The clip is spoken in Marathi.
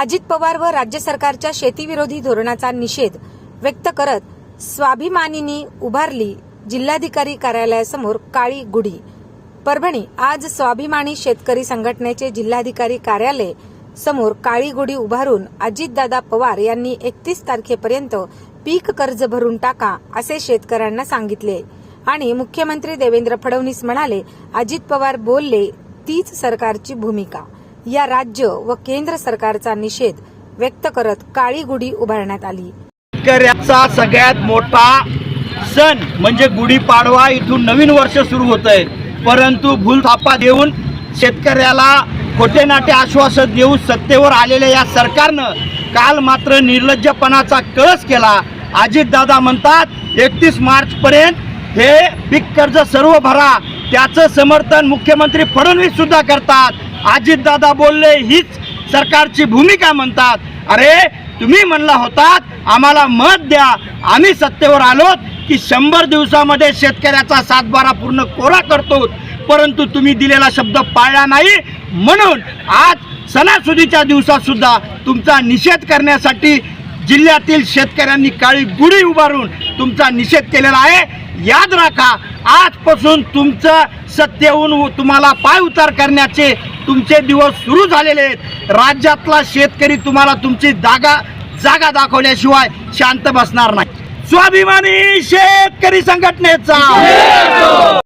अजित पवार व राज्य सरकारच्या शेतीविरोधी धोरणाचा निषेध व्यक्त करत स्वाभिमानींनी उभारली जिल्हाधिकारी कार्यालयासमोर काळी गुढी. परभणी आज स्वाभिमानी शेतकरी संघटनेचे जिल्हाधिकारी कार्यालय समोर काळी गुढी उभारून अजितदादा पवार यांनी एकतीस तारखेपर्यंत पीक कर्ज भरून टाका असे शेतकऱ्यांना सांगितले. आणि मुख्यमंत्री देवेंद्र फडणवीस म्हणाले अजित पवार बोलले तीच सरकारची भूमिका. या राज्य व केंद्र सरकारचा निषेध व्यक्त करत काळी गुढी उभारण्यात आली. शेतकऱ्याचा सगळ्यात मोठा सण म्हणजे गुढीपाडवा इथून नवीन वर्ष सुरू होत आहे परंतु भूलथापा देऊन शेतकऱ्याला खोटे नाटे आश्वासन देऊन सत्तेवर आलेल्या या सरकारनं काल मात्र निर्लज्जपणाचा कळस केला. अजितदादा म्हणतात एकतीस मार्चपर्यंत हे पीक कर्ज सर्व भरा. त्याचं समर्थन मुख्यमंत्री फडणवीस सुद्धा करतात. अजितदादा बोलले हीच सरकारची भूमिका म्हणतात. अरे तुम्ही म्हणला होतात आम्हाला मत द्या. आम्ही सत्तेवर आलोत की शंभर दिवसामध्ये शेतकऱ्याचा सातबारा पूर्ण कोरा करतो. परंतु तुम्ही दिलेला शब्द पाळला नाही. म्हणून आज सणासुदीच्या दिवसात सुद्धा तुमचा निषेध करण्यासाठी जिल्ह्यातील शेतकऱ्यांनी काळी गुढी उभारून तुमचा निषेध केलेला आहे. याद राखा आजपासून तुमचं सत्तेहून तुम्हाला पाय उतार करण्याचे तुमचे दिवस सुरू झालेले आहेत. राज्यातला शेतकरी तुम्हाला तुमची जागा जागा दाखवल्याशिवाय शांत बसणार नाही. स्वाभिमानी शेतकरी संघटनेचा!